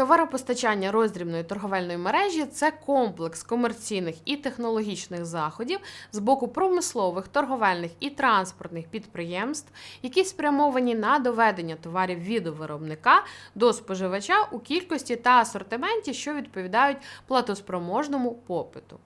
Товаропостачання роздрібної торговельної мережі це комплекс комерційних і технологічних заходів з боку промислових, торговельних і транспортних підприємств, які спрямовані на доведення товарів від виробника до споживача у кількості та асортименті, що відповідають платоспроможному попиту.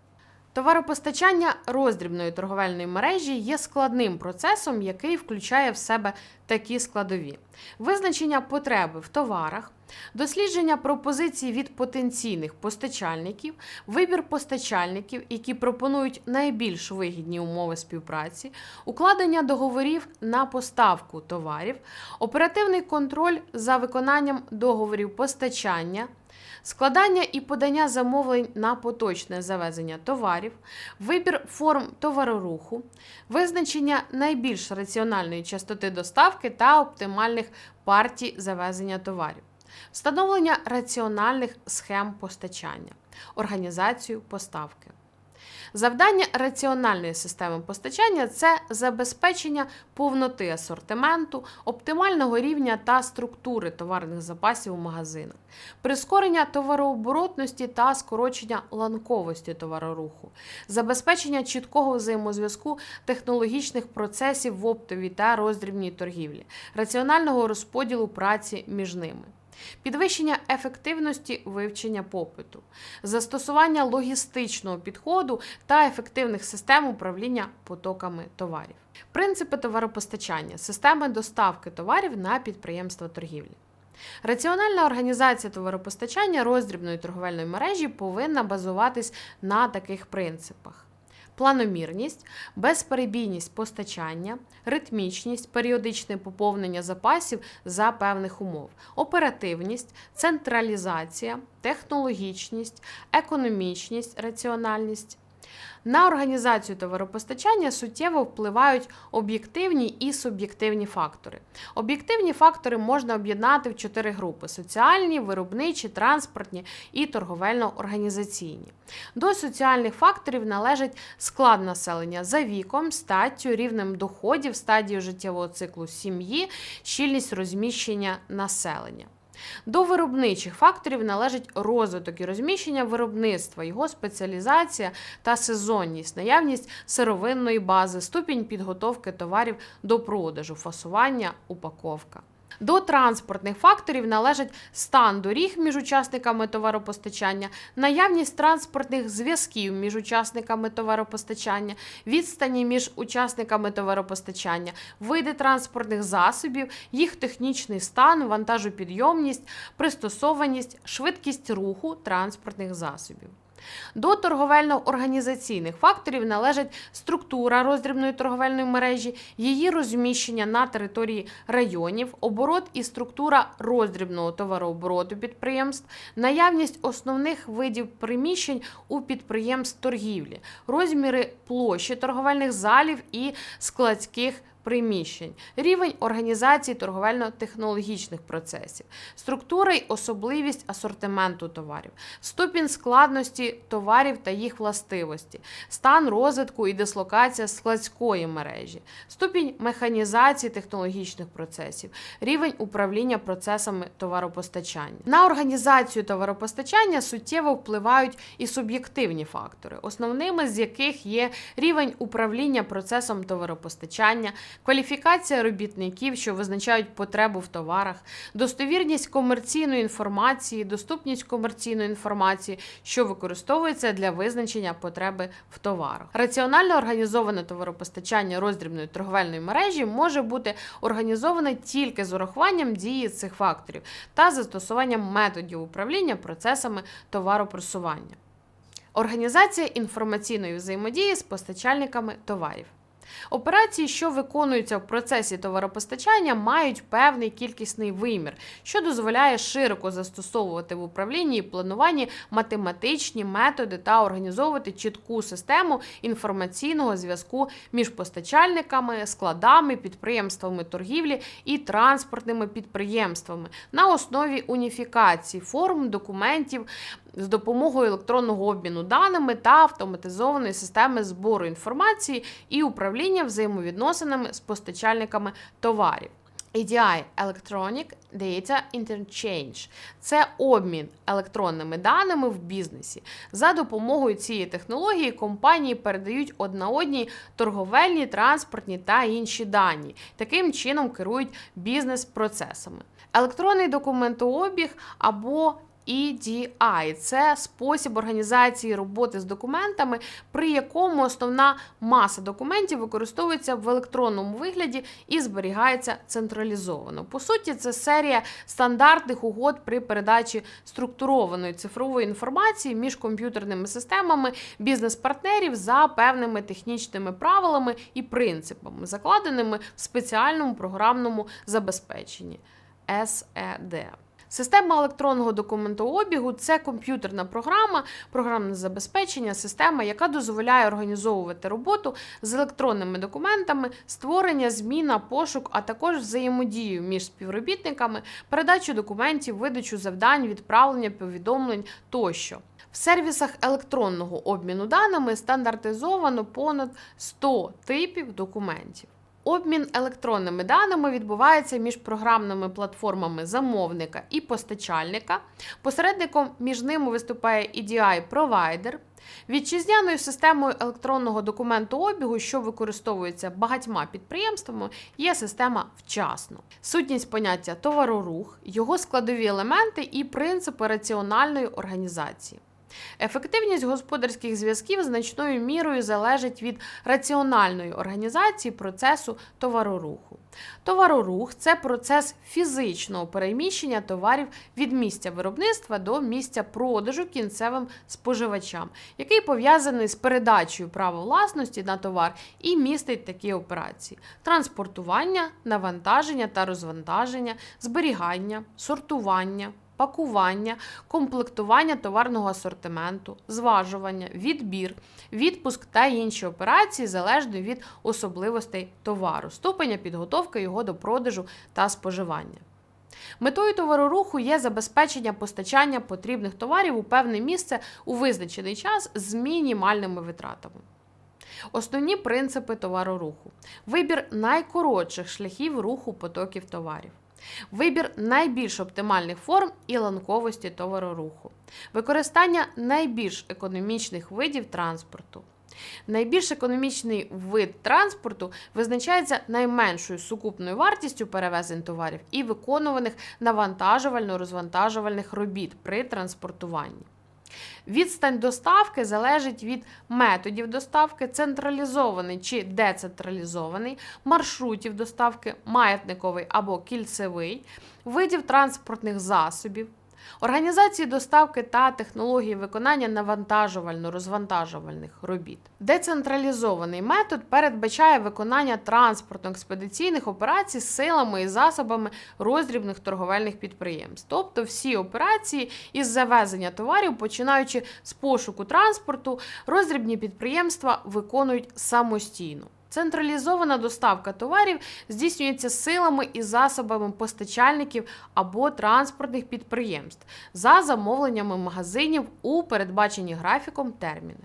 Товаропостачання роздрібної торговельної мережі є складним процесом, який включає в себе такі складові: визначення потреби в товарах, дослідження пропозицій від потенційних постачальників, вибір постачальників, які пропонують найбільш вигідні умови співпраці, укладення договорів на поставку товарів, оперативний контроль за виконанням договорів постачання. Складання і подання замовлень на поточне завезення товарів, вибір форм товароруху, визначення найбільш раціональної частоти доставки та оптимальних партій завезення товарів, встановлення раціональних схем постачання, організацію поставки. Завдання раціональної системи постачання це забезпечення повноти асортименту, оптимального рівня та структури товарних запасів у магазинах, прискорення товарооборотності та скорочення ланковості товароруху, забезпечення чіткого взаємозв'язку технологічних процесів в оптовій та роздрібній торгівлі, раціонального розподілу праці між ними. Підвищення ефективності вивчення попиту, застосування логістичного підходу та ефективних систем управління потоками товарів, принципи товаропостачання, системи доставки товарів на підприємства торгівлі. Раціональна організація товаропостачання роздрібної торговельної мережі повинна базуватись на таких принципах. Планомірність, безперебійність постачання, ритмічність, періодичне поповнення запасів за певних умов, оперативність, централізація, технологічність, економічність, раціональність. На організацію товаропостачання суттєво впливають об'єктивні і суб'єктивні фактори. Об'єктивні фактори можна об'єднати в чотири групи: соціальні, виробничі, транспортні і торговельно-організаційні. До соціальних факторів належить склад населення за віком, статтю, рівнем доходів, стадією життєвого циклу сім'ї, щільність розміщення населення. До виробничих факторів належить розвиток і розміщення виробництва, його спеціалізація та сезонність, наявність сировинної бази, ступінь підготовки товарів до продажу, фасування, упаковка. До транспортних факторів належать стан доріг між учасниками товаропостачання, наявність транспортних зв'язків між учасниками товаропостачання, відстані між учасниками товаропостачання, види транспортних засобів, їх технічний стан, вантажопідйомність, пристосованість, швидкість руху транспортних засобів. До торговельно-організаційних факторів належить структура роздрібної торговельної мережі, її розміщення на території районів, оборот і структура роздрібного товарообороту підприємств, наявність основних видів приміщень у підприємств торгівлі, розміри площі торговельних залів і складських приміщень, рівень організації торговельно-технологічних процесів, структура й особливість асортименту товарів, ступінь складності товарів та їх властивості, стан розвитку і дислокація складської мережі, ступінь механізації технологічних процесів, рівень управління процесами товаропостачання. На організацію товаропостачання суттєво впливають і суб'єктивні фактори, основними з яких є рівень управління процесом товаропостачання, кваліфікація робітників, що визначають потребу в товарах, достовірність комерційної інформації, доступність комерційної інформації, що використовується для визначення потреби в товарах. Раціонально організоване товаропостачання роздрібної торговельної мережі може бути організоване тільки з урахуванням дії цих факторів та застосуванням методів управління процесами товаропросування. Організація інформаційної взаємодії з постачальниками товарів. Операції, що виконуються в процесі товаропостачання, мають певний кількісний вимір, що дозволяє широко застосовувати в управлінні і плануванні математичні методи та організовувати чітку систему інформаційного зв'язку між постачальниками, складами, підприємствами торгівлі і транспортними підприємствами. На основі уніфікації форм документів з допомогою електронного обміну даними та автоматизованої системи збору інформації і управління взаємовідносинами з постачальниками товарів. EDI – Electronic Data Interchange – це обмін електронними даними в бізнесі. За допомогою цієї технології компанії передають одна одній торговельні, транспортні та інші дані. Таким чином керують бізнес-процесами. Електронний документообіг або EDI – це спосіб організації роботи з документами, при якому основна маса документів використовується в електронному вигляді і зберігається централізовано. По суті, це серія стандартних угод при передачі структурованої цифрової інформації між комп'ютерними системами бізнес-партнерів за певними технічними правилами і принципами, закладеними в спеціальному програмному забезпеченні SED. Система електронного документообігу це комп'ютерна програма, програмне забезпечення, система, яка дозволяє організовувати роботу з електронними документами, створення, зміна, пошук, а також взаємодію між співробітниками, передачу документів, видачу завдань, відправлення повідомлень тощо. В сервісах електронного обміну даними стандартизовано понад 100 типів документів. Обмін електронними даними відбувається між програмними платформами замовника і постачальника. Посередником між ними виступає EDI-провайдер. Вітчизняною системою електронного документообігу, що використовується багатьма підприємствами, є система вчасно. Сутність поняття товарорух, його складові елементи і принципи раціональної організації. Ефективність господарських зв'язків значною мірою залежить від раціональної організації процесу товароруху. Товарорух це процес фізичного переміщення товарів від місця виробництва до місця продажу кінцевим споживачам, який пов'язаний з передачею права власності на товар і містить такі операції: транспортування, навантаження та розвантаження, зберігання, сортування пакування, комплектування товарного асортименту, зважування, відбір, відпуск та інші операції залежно від особливостей товару, ступеня підготовки його до продажу та споживання. Метою товароруху є забезпечення постачання потрібних товарів у певне місце у визначений час з мінімальними витратами. Основні принципи товароруху: вибір найкоротших шляхів руху потоків товарів. Вибір найбільш оптимальних форм і ланковості товароруху, використання найбільш економічних видів транспорту. Найбільш економічний вид транспорту визначається найменшою сукупною вартістю перевезень товарів і виконуваних навантажувально-розвантажувальних робіт при транспортуванні. Відстань доставки залежить від методів доставки, централізований чи децентралізований, маршрутів доставки, маятниковий або кільцевий, видів транспортних засобів, організації доставки та технології виконання навантажувально-розвантажувальних робіт. Децентралізований метод передбачає виконання транспортно-експедиційних операцій з силами і засобами роздрібних торговельних підприємств, тобто всі операції із завезення товарів, починаючи з пошуку транспорту, роздрібні підприємства виконують самостійно. Централізована доставка товарів здійснюється силами і засобами постачальників або транспортних підприємств за замовленнями магазинів у передбачені графіком терміни.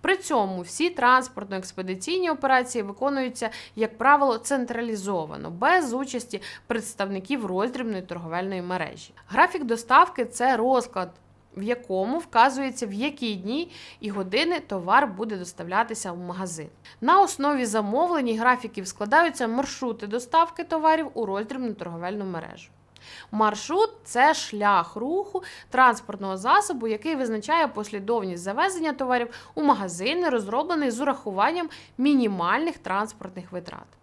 При цьому всі транспортно-експедиційні операції виконуються, як правило, централізовано, без участі представників роздрібної торговельної мережі. Графік доставки це розклад в якому вказується, в які дні і години товар буде доставлятися в магазин. На основі замовлень графіків складаються маршрути доставки товарів у роздрібну торговельну мережу. Маршрут це шлях руху транспортного засобу, який визначає послідовність завезення товарів у магазини, розроблений з урахуванням мінімальних транспортних витрат.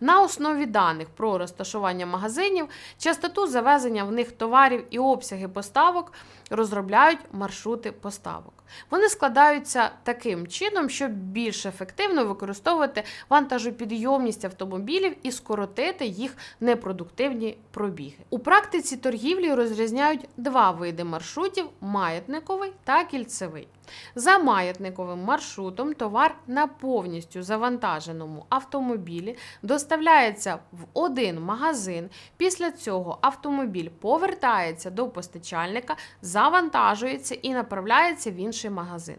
На основі даних про розташування магазинів, частоту завезення в них товарів і обсяги поставок розробляють маршрути поставок. Вони складаються таким чином, щоб більш ефективно використовувати вантажопідйомність автомобілів і скоротити їх непродуктивні пробіги. У практиці торгівлі розрізняють два види маршрутів маятниковий та кільцевий. За маятниковим маршрутом товар на повністю завантаженому автомобілі доставляється в один магазин. Після цього автомобіль повертається до постачальника, завантажується і направляється в інший інший магазин.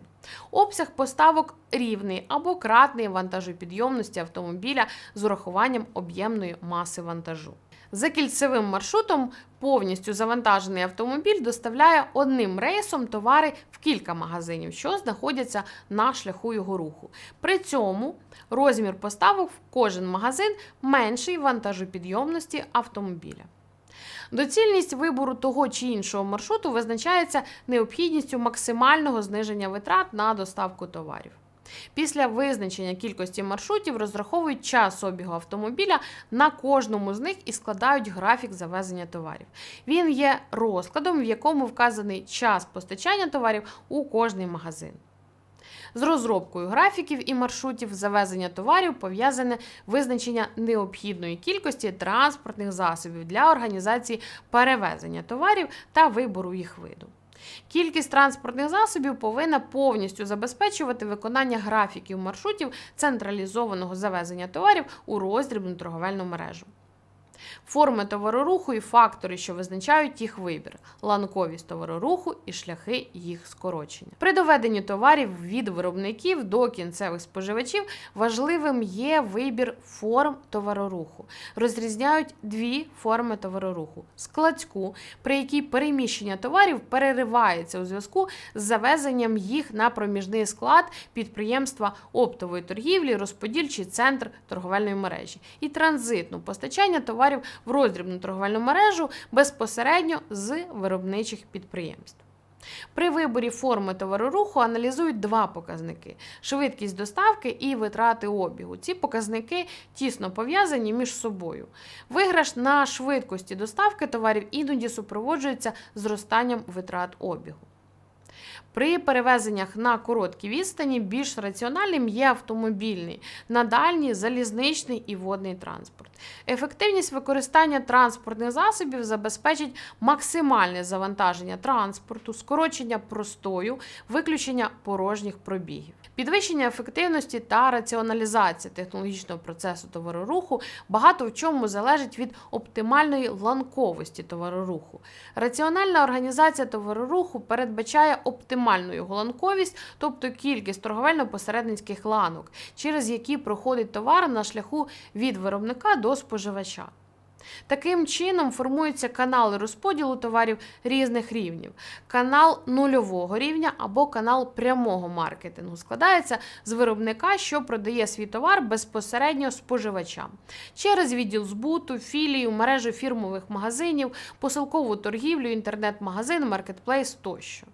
Обсяг поставок рівний або кратний вантажопідйомності автомобіля з урахуванням об'ємної маси вантажу. За кільцевим маршрутом повністю завантажений автомобіль доставляє одним рейсом товари в кілька магазинів, що знаходяться на шляху його руху. При цьому розмір поставок в кожен магазин менший вантажопідйомності автомобіля. Доцільність вибору того чи іншого маршруту визначається необхідністю максимального зниження витрат на доставку товарів. Після визначення кількості маршрутів розраховують час обігу автомобіля на кожному з них і складають графік завезення товарів. Він є розкладом, в якому вказаний час постачання товарів у кожний магазин. З розробкою графіків і маршрутів завезення товарів пов'язане визначення необхідної кількості транспортних засобів для організації перевезення товарів та вибору їх виду. Кількість транспортних засобів повинна повністю забезпечувати виконання графіків маршрутів централізованого завезення товарів у роздрібну торговельну мережу. Форми товароруху і фактори, що визначають їх вибір, ланковість товароруху і шляхи їх скорочення. При доведенні товарів від виробників до кінцевих споживачів важливим є вибір форм товароруху. Розрізняють дві форми товароруху: складську, при якій переміщення товарів переривається у зв'язку з завезенням їх на проміжний склад підприємства оптової торгівлі, розподільчий центр торговельної мережі, і транзитну постачання товарів в роздрібну торговельну мережу безпосередньо з виробничих підприємств. При виборі форми товароруху аналізують два показники: швидкість доставки і витрати обігу. Ці показники тісно пов'язані між собою. Виграш на швидкості доставки товарів іноді супроводжується зростанням витрат обігу. При перевезеннях на короткі відстані більш раціональним є автомобільний, на дальній залізничний і водний транспорт. Ефективність використання транспортних засобів забезпечить максимальне завантаження транспорту, скорочення простою, виключення порожніх пробігів. Підвищення ефективності та раціоналізація технологічного процесу товароруху багато в чому залежить від оптимальної ланковості товароруху. Раціональна організація товароруху передбачає оптимальну його ланковість, тобто кількість торговельно-посередницьких ланок, через які проходить товар на шляху від виробника до споживача. Таким чином формуються канали розподілу товарів різних рівнів. Канал нульового рівня або канал прямого маркетингу складається з виробника, що продає свій товар безпосередньо споживачам через відділ збуту, філію, мережу фірмових магазинів, посилкову торгівлю, інтернет-магазин, маркетплейс тощо.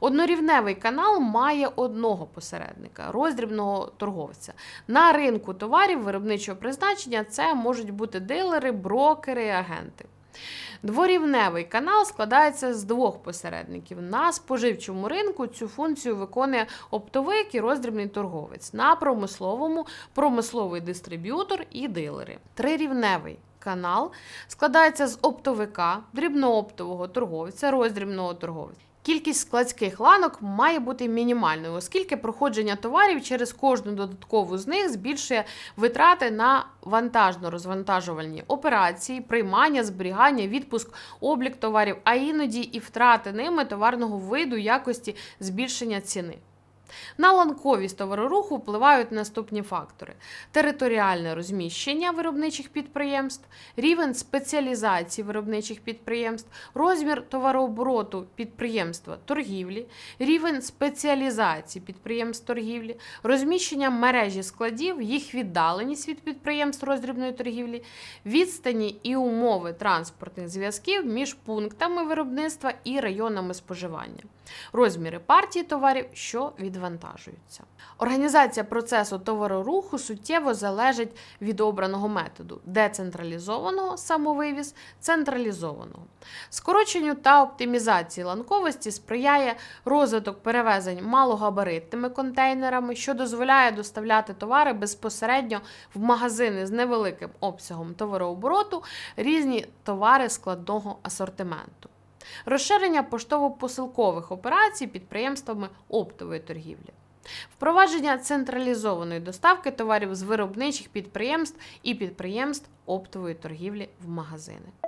Однорівневий канал має одного посередника, роздрібного торговця. На ринку товарів виробничого призначення це можуть бути дилери, брокери, агенти. Дворівневий канал складається з двох посередників. На споживчому ринку цю функцію виконує оптовик і роздрібний торговець. На промисловому промисловий дистриб'ютор і дилери. Трирівневий канал складається з оптовика, дрібнооптового торговця, роздрібного торговця. Кількість складських ланок має бути мінімальною, оскільки проходження товарів через кожну додаткову з них збільшує витрати на вантажно-розвантажувальні операції, приймання, зберігання, відпуск, облік товарів, а іноді і втрати ними товарного виду якості збільшення ціни. На ланковість товароруху впливають наступні фактори: територіальне розміщення виробничих підприємств, рівень спеціалізації виробничих підприємств, розмір товарообороту підприємства торгівлі, рівень спеціалізації підприємств торгівлі, розміщення мережі складів, їх віддаленість від підприємств роздрібної торгівлі, відстані і умови транспортних зв'язків між пунктами виробництва і районами споживання, розміри партії товарів, що відвантажуються. Організація процесу товароруху суттєво залежить від обраного методу децентралізованого самовивіз, централізованого. Скороченню та оптимізації ланковості сприяє розвиток перевезень малогабаритними контейнерами, що дозволяє доставляти товари безпосередньо в магазини з невеликим обсягом товарообороту, різні товари складного асортименту. Розширення поштово-посилкових операцій підприємствами оптової торгівлі. Впровадження централізованої доставки товарів з виробничих підприємств і підприємств оптової торгівлі в магазини.